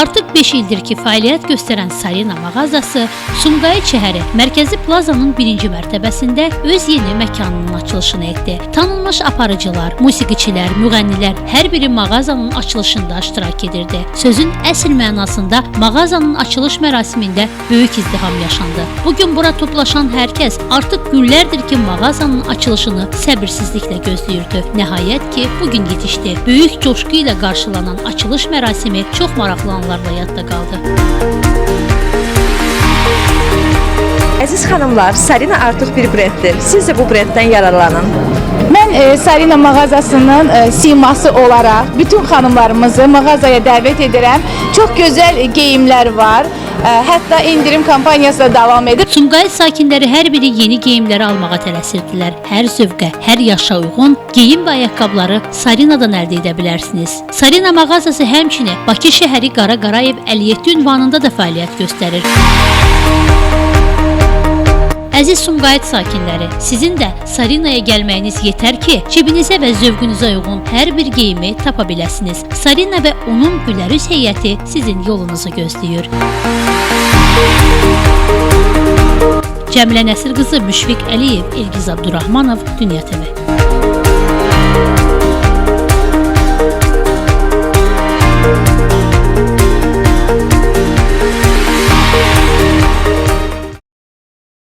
Artıq 5 ildir ki fəaliyyət göstərən Sarina mağazası Sumqayıt şəhəri Mərkəzi Plazanın birinci mərtəbəsində öz yeni məkanının açılışını etdi. Tanınmış aparıcılar, musiqiçilər, müğənnilər hər biri mağazanın açılışında iştirak edirdi. Sözün əsl mənasında mağazanın açılış mərasimində böyük izdiham yaşandı. Bu gün bura toplaşan hər kəs artıq günlərdir ki, mağazanın açılışını səbirsizliklə gözləyirdi. Nəhayət ki, bu gün yetişdi. Böyük coşqu ilə qarşılanan açılış mərasimi çox maraqlı anlarla yadda qaldı. Əziz xanımlar, Sarina artıq bir brenddir. Siz də bu brenddən yararlanın. Mən e, Sarina mağazasının e, siması olaraq bütün xanımlarımızı mağazaya dəvət edirəm. Çox gözəl geyimlər var. E, hətta indirim kampaniyası da davam edir. Sumqayıt sakinləri hər biri yeni geyimləri almağa tələsirdilər. Hər zövqə, hər yaşa uyğun geyim və ayaqqabıları Sarina'dan əldə edə bilərsiniz. Sarina mağazası həmçinin Bakı şəhəri Qara Qarayev 57 ünvanında da fəaliyyət göstərir. Əziz Sumqayıt sakinləri, sizin də Sarina'ya gəlməyiniz yetər ki, cibinizə və zövqünüzə uyğun hər bir geyimi tapa biləsiniz. Sarina və onun gülərüz heyəti sizin yolunuzu gözləyir. Cəmilə Nəsir qızı Müşfiq Əliyev, Elgiz Abdurrahmanov, Dünya TV.